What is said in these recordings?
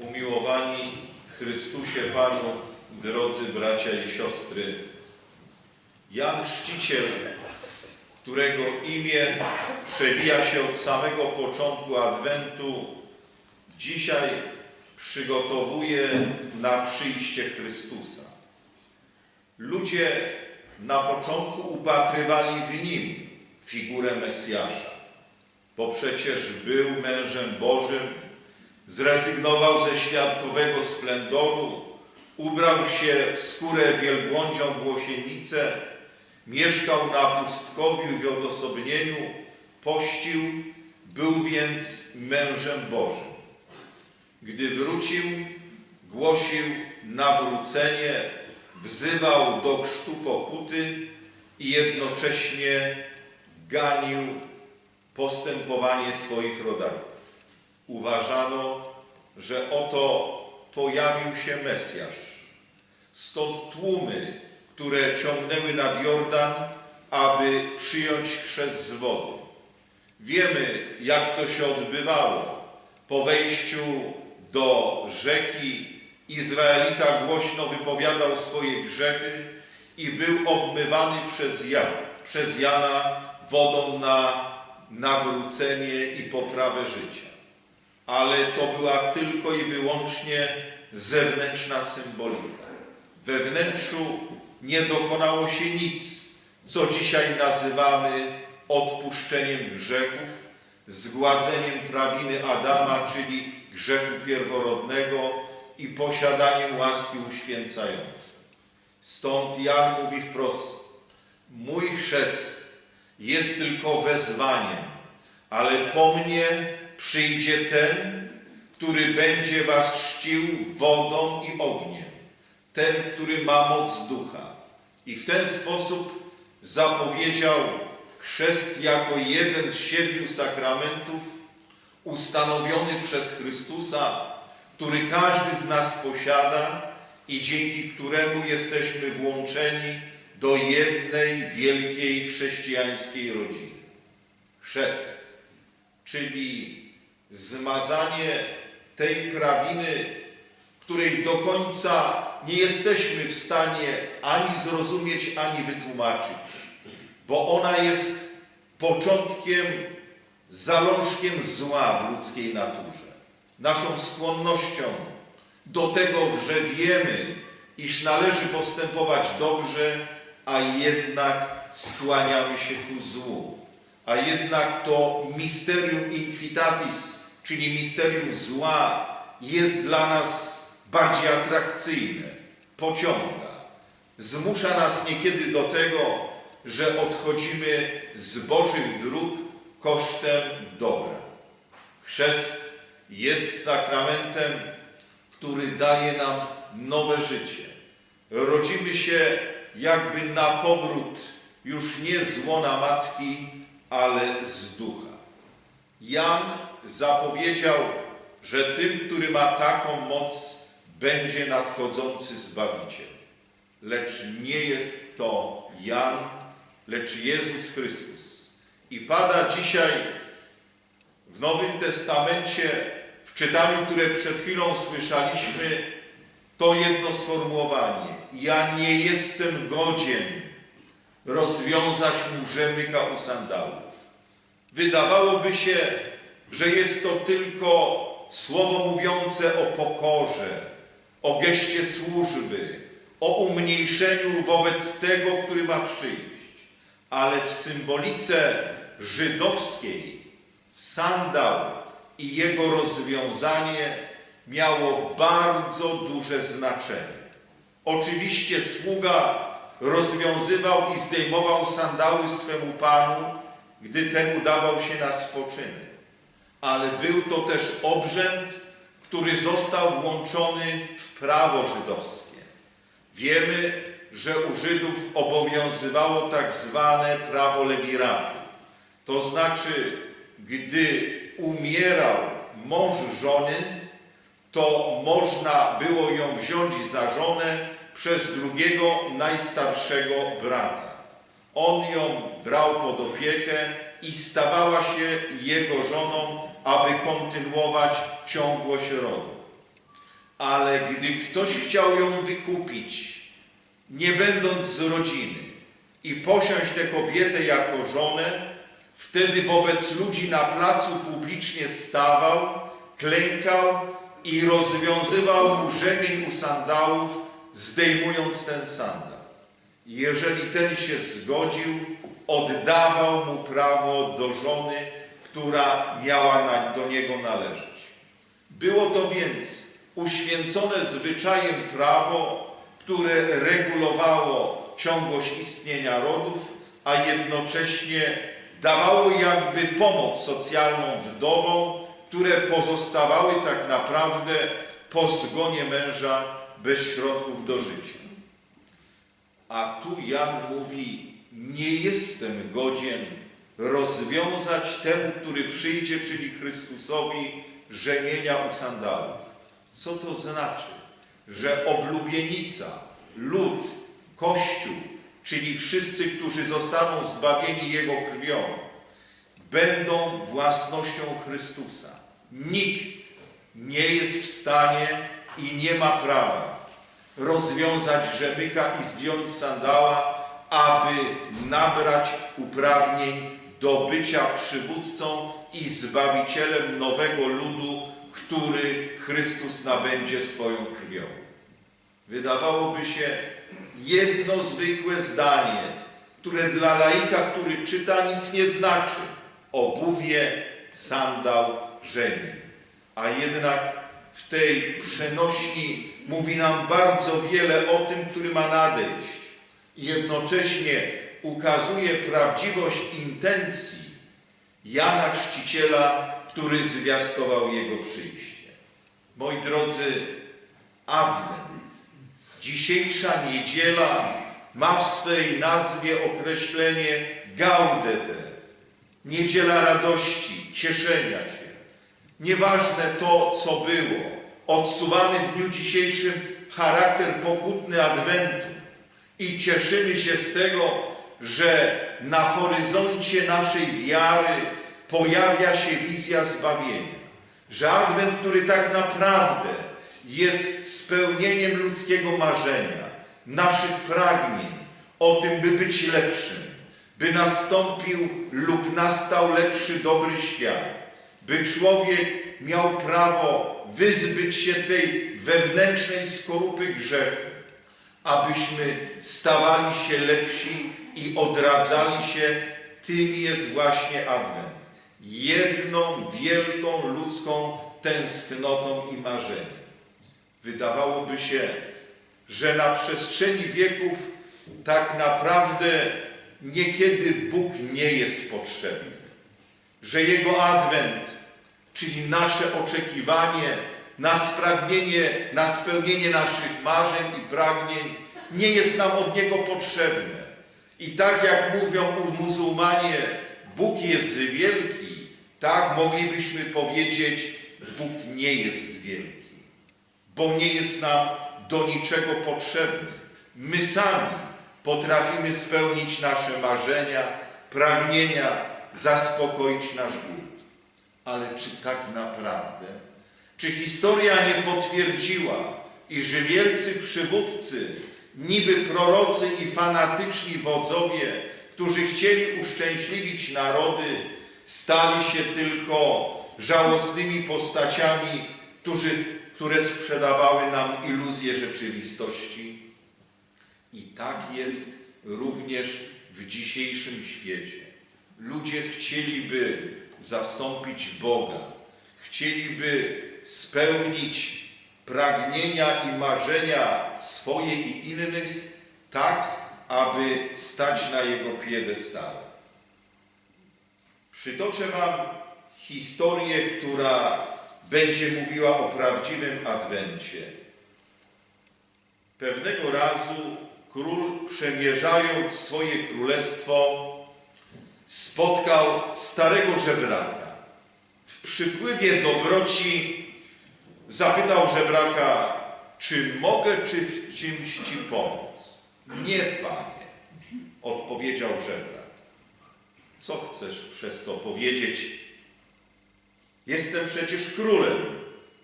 Umiłowani w Chrystusie Panu, drodzy bracia i siostry, Jan Chrzciciel, którego imię przewija się od samego początku Adwentu, dzisiaj przygotowuje na przyjście Chrystusa. Ludzie na początku upatrywali w nim figurę Mesjasza, bo przecież był mężem Bożym, zrezygnował ze światowego splendoru, ubrał się w skórę wielbłądzią włosienicę, mieszkał na pustkowiu w odosobnieniu, pościł, był więc mężem Bożym. Gdy wrócił, głosił nawrócenie, wzywał do chrztu pokuty i jednocześnie ganił postępowanie swoich rodaków. Uważano, że oto pojawił się Mesjasz. Stąd tłumy, które ciągnęły nad Jordan, aby przyjąć chrzest z wody. Wiemy, jak to się odbywało. Po wejściu do rzeki Izraelita głośno wypowiadał swoje grzechy i był obmywany przez, Jan, przez Jana wodą na nawrócenie i poprawę życia. Ale to była tylko i wyłącznie zewnętrzna symbolika. We wnętrzu nie dokonało się nic, co dzisiaj nazywamy odpuszczeniem grzechów, zgładzeniem prawiny Adama, czyli grzechu pierworodnego i posiadaniem łaski uświęcającej. Stąd Jan mówi wprost, mój chrzest jest tylko wezwaniem, ale po mnie przyjdzie ten, który będzie was chrzcił wodą i ogniem, ten, który ma moc ducha. I w ten sposób zapowiedział chrzest jako jeden z siedmiu sakramentów ustanowiony przez Chrystusa, który każdy z nas posiada i dzięki któremu jesteśmy włączeni do jednej wielkiej chrześcijańskiej rodziny. Chrzest, czyli zmazanie tej prawiny, której do końca nie jesteśmy w stanie ani zrozumieć, ani wytłumaczyć, bo ona jest początkiem, zalążkiem zła w ludzkiej naturze, naszą skłonnością do tego, że wiemy, iż należy postępować dobrze, a jednak skłaniamy się ku złu. A jednak to misterium inquitatis, czyli misterium zła, jest dla nas bardziej atrakcyjne, pociąga. Zmusza nas niekiedy do tego, że odchodzimy z Bożych dróg kosztem dobra. Chrzest jest sakramentem, który daje nam nowe życie. Rodzimy się jakby na powrót już nie z łona matki, ale z ducha. Jan zapowiedział, że tym, który ma taką moc, będzie nadchodzący Zbawiciel. Lecz nie jest to Jan, lecz Jezus Chrystus. I pada dzisiaj w Nowym Testamencie, w czytaniu, które przed chwilą słyszeliśmy, to jedno sformułowanie. Ja nie jestem godzien rozwiązać mu rzemyka u sandałów. Wydawałoby się, że jest to tylko słowo mówiące o pokorze, o geście służby, o umniejszeniu wobec tego, który ma przyjść. Ale w symbolice żydowskiej sandał i jego rozwiązanie miało bardzo duże znaczenie. Oczywiście sługa rozwiązywał i zdejmował sandały swemu panu, gdy ten udawał się na spoczynek. Ale był to też obrzęd, który został włączony w prawo żydowskie. Wiemy, że u Żydów obowiązywało tak zwane prawo lewiratu. To znaczy, gdy umierał mąż żony, to można było ją wziąć za żonę przez drugiego najstarszego brata. On ją brał pod opiekę i stawała się jego żoną, aby kontynuować ciągłość rodu. ale gdy ktoś chciał ją wykupić, nie będąc z rodziny, i posiąść tę kobietę jako żonę, wtedy wobec ludzi na placu publicznie stawał, klękał i rozwiązywał mu rzemień u sandałów, zdejmując ten sandał. Jeżeli ten się zgodził, oddawał mu prawo do żony, która miała do niego należeć. Było to więc uświęcone zwyczajem prawo, które regulowało ciągłość istnienia rodów, a jednocześnie dawało jakby pomoc socjalną wdowom, które pozostawały tak naprawdę po zgonie męża bez środków do życia. A tu Jan mówi, nie jestem godzien rozwiązać temu, który przyjdzie, czyli Chrystusowi, rzemienia u sandałów. Co to znaczy? Że oblubienica, lud, Kościół, czyli wszyscy, którzy zostaną zbawieni Jego krwią, będą własnością Chrystusa. Nikt nie jest w stanie i nie ma prawa rozwiązać rzemyka i zdjąć sandała, aby nabrać uprawnień do bycia przywódcą i zbawicielem nowego ludu, który Chrystus nabędzie swoją krwią. Wydawałoby się jedno zwykłe zdanie, które dla laika, który czyta, nic nie znaczy. Obuwie, sandał, rzemień. A jednak w tej przenośni mówi nam bardzo wiele o tym, który ma nadejść. I jednocześnie ukazuje prawdziwość intencji Jana Chrzciciela, który zwiastował Jego przyjście. Moi drodzy, Adwent, dzisiejsza niedziela ma w swej nazwie określenie gaudete, niedziela radości, cieszenia się. Nieważne to, co było, odsuwamy w dniu dzisiejszym charakter pokutny Adwentu i cieszymy się z tego, że na horyzoncie naszej wiary pojawia się wizja zbawienia. Że Adwent, który tak naprawdę jest spełnieniem ludzkiego marzenia, naszych pragnień o tym, by być lepszym, by nastąpił lub nastał lepszy, dobry świat, by człowiek miał prawo wyzbyć się tej wewnętrznej skorupy grzechu, abyśmy stawali się lepsi i odradzali się, tym jest właśnie Adwent. Jedną wielką ludzką tęsknotą i marzeniem. Wydawałoby się, że na przestrzeni wieków tak naprawdę niekiedy Bóg nie jest potrzebny. Że Jego Adwent, czyli nasze oczekiwanie na spragnienie, na spełnienie naszych marzeń i pragnień, nie jest nam od Niego potrzebne. I tak jak mówią muzułmanie, Bóg jest wielki, tak moglibyśmy powiedzieć, Bóg nie jest wielki, bo nie jest nam do niczego potrzebny. My sami potrafimy spełnić nasze marzenia, pragnienia, zaspokoić nasz głód. Ale czy tak naprawdę? Czy historia nie potwierdziła, iż wielcy przywódcy, niby prorocy i fanatyczni wodzowie, którzy chcieli uszczęśliwić narody, stali się tylko żałosnymi postaciami, którzy, które sprzedawały nam iluzję rzeczywistości? I tak jest również w dzisiejszym świecie. Ludzie chcieliby zastąpić Boga, chcieliby spełnić pragnienia i marzenia swoje i innych tak, aby stać na Jego piedestale. Przytoczę Wam historię, która będzie mówiła o prawdziwym Adwencie. Pewnego razu król, przemierzając swoje królestwo, spotkał starego żebraka. Przypływie dobroci zapytał żebraka, czy mogę czy w czymś ci pomóc? Nie, panie, odpowiedział żebrak. Co chcesz przez to powiedzieć? Jestem przecież królem.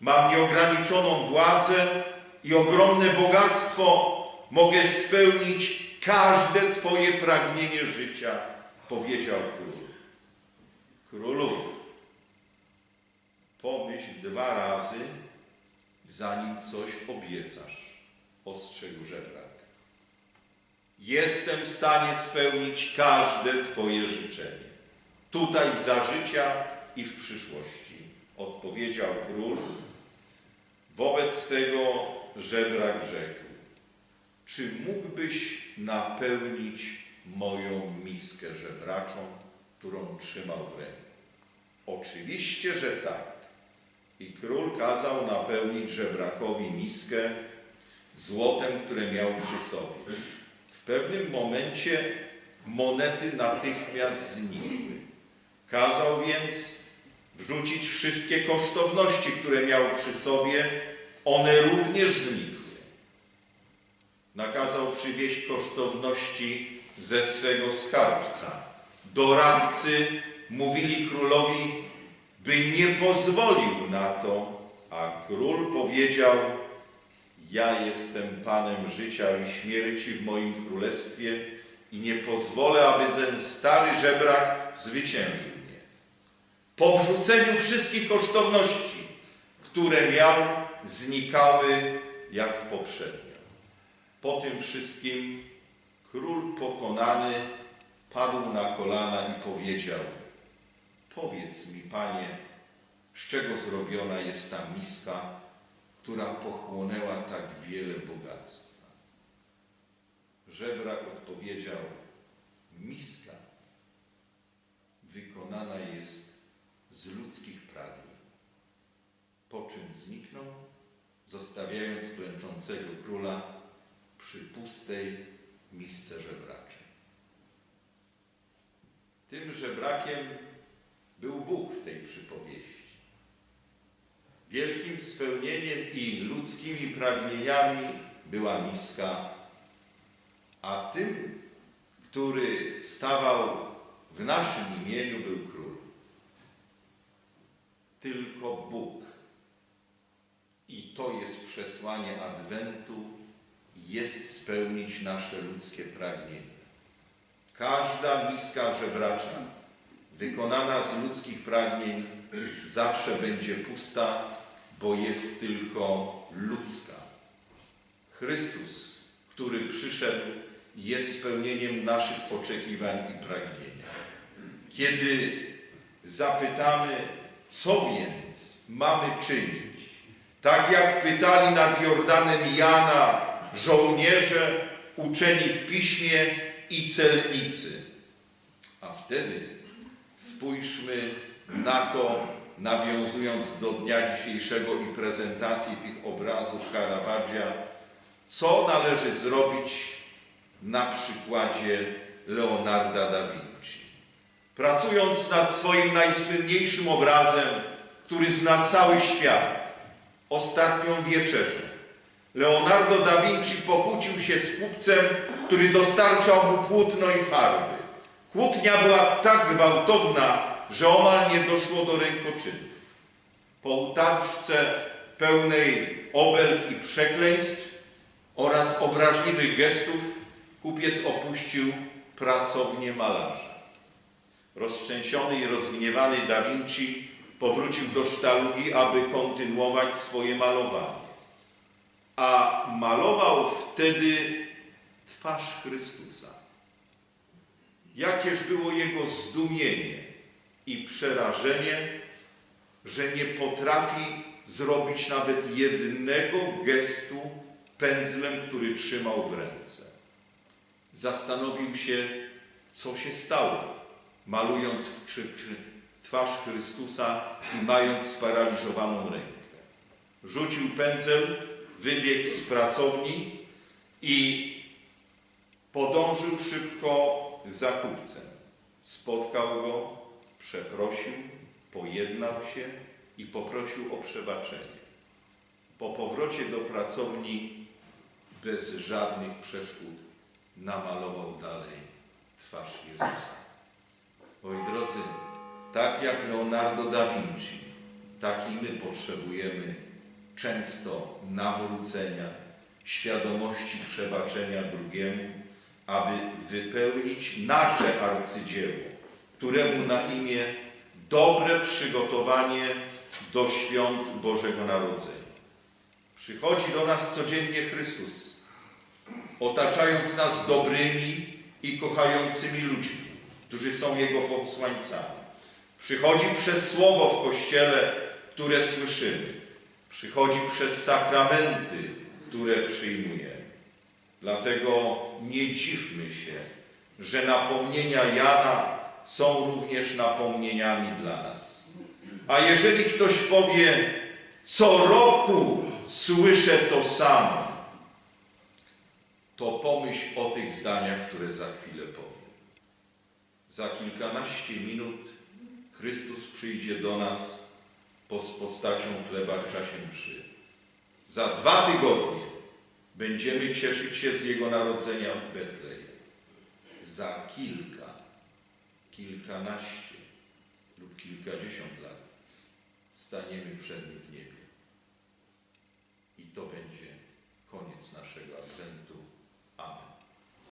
Mam nieograniczoną władzę i ogromne bogactwo. Mogę spełnić każde Twoje pragnienie życia, powiedział król. Królu, pomyśl dwa razy, zanim coś obiecasz, ostrzegł żebrak. Jestem w stanie spełnić każde Twoje życzenie. Tutaj za życia i w przyszłości, odpowiedział król. Wobec tego żebrak rzekł, czy mógłbyś napełnić moją miskę żebraczą, którą trzymał w ręku? Oczywiście, że tak. I król kazał napełnić żebrakowi miskę złotem, które miał przy sobie. W pewnym momencie monety natychmiast znikły. Kazał więc wrzucić wszystkie kosztowności, które miał przy sobie, one również znikły. Nakazał przywieźć kosztowności ze swego skarbca. Doradcy mówili królowi, by nie pozwolił na to, a król powiedział, ja jestem Panem życia i śmierci w moim królestwie i nie pozwolę, aby ten stary żebrak zwyciężył mnie. Po wrzuceniu wszystkich kosztowności, które miał, znikały jak poprzednio. Po tym wszystkim król pokonany padł na kolana i powiedział: Powiedz mi, panie, z czego zrobiona jest ta miska, która pochłonęła tak wiele bogactwa? Żebrak odpowiedział: Miska wykonana jest z ludzkich pragnień. Po czym zniknął, zostawiając klęczącego króla przy pustej misce żebraczej. Tym żebrakiem był Bóg w tej przypowieści. Wielkim spełnieniem i ludzkimi pragnieniami była miska, a tym, który stawał w naszym imieniu, był król. Tylko Bóg. I to jest przesłanie Adwentu, jest spełnić nasze ludzkie pragnienia. Każda miska żebracza, wykonana z ludzkich pragnień, zawsze będzie pusta, bo jest tylko ludzka. Chrystus, który przyszedł, jest spełnieniem naszych oczekiwań i pragnienia. Kiedy zapytamy, co więc mamy czynić, tak jak pytali nad Jordanem Jana żołnierze, uczeni w piśmie i celnicy. A wtedy spójrzmy na to, nawiązując do dnia dzisiejszego i prezentacji tych obrazów Caravaggia, co należy zrobić na przykładzie Leonarda da Vinci. Pracując nad swoim najsłynniejszym obrazem, który zna cały świat, ostatnią wieczerzę, Leonardo da Vinci pokłócił się z kupcem, który dostarczał mu płótno i farby. Kłótnia była tak gwałtowna, że omal nie doszło do rękoczynów. Po utarczce pełnej obelg i przekleństw oraz obraźliwych gestów kupiec opuścił pracownię malarza. Roztrzęsiony i rozgniewany Da Vinci powrócił do sztalugi, aby kontynuować swoje malowanie. A malował wtedy twarz Chrystusa. Jakież było jego zdumienie i przerażenie, że nie potrafi zrobić nawet jednego gestu pędzlem, który trzymał w ręce. Zastanowił się, co się stało, malując twarz Chrystusa i mając sparaliżowaną rękę. Rzucił pędzel, wybiegł z pracowni i podążył szybko za kupcem. Spotkał go, przeprosił, pojednał się i poprosił o przebaczenie. Po powrocie do pracowni bez żadnych przeszkód namalował dalej twarz Jezusa. Oj drodzy, tak jak Leonardo da Vinci, tak i my potrzebujemy często nawrócenia, świadomości przebaczenia drugiemu, aby wypełnić nasze arcydzieło, któremu na imię dobre przygotowanie do świąt Bożego Narodzenia. Przychodzi do nas codziennie Chrystus, otaczając nas dobrymi i kochającymi ludźmi, którzy są Jego posłańcami. Przychodzi przez Słowo w Kościele, które słyszymy. Przychodzi przez sakramenty, które przyjmujemy. Dlatego nie dziwmy się, że napomnienia Jana są również napomnieniami dla nas. A jeżeli ktoś powie, co roku słyszę to samo, to pomyśl o tych zdaniach, które za chwilę powiem. Za kilkanaście minut Chrystus przyjdzie do nas po- z postacią chleba w czasie mszy. Za dwa tygodnie Będziemy cieszyć się z Jego narodzenia w Betlejem. Za kilka, kilkanaście lub kilkadziesiąt lat staniemy przed Nim w niebie. I to będzie koniec naszego Adwentu. Amen.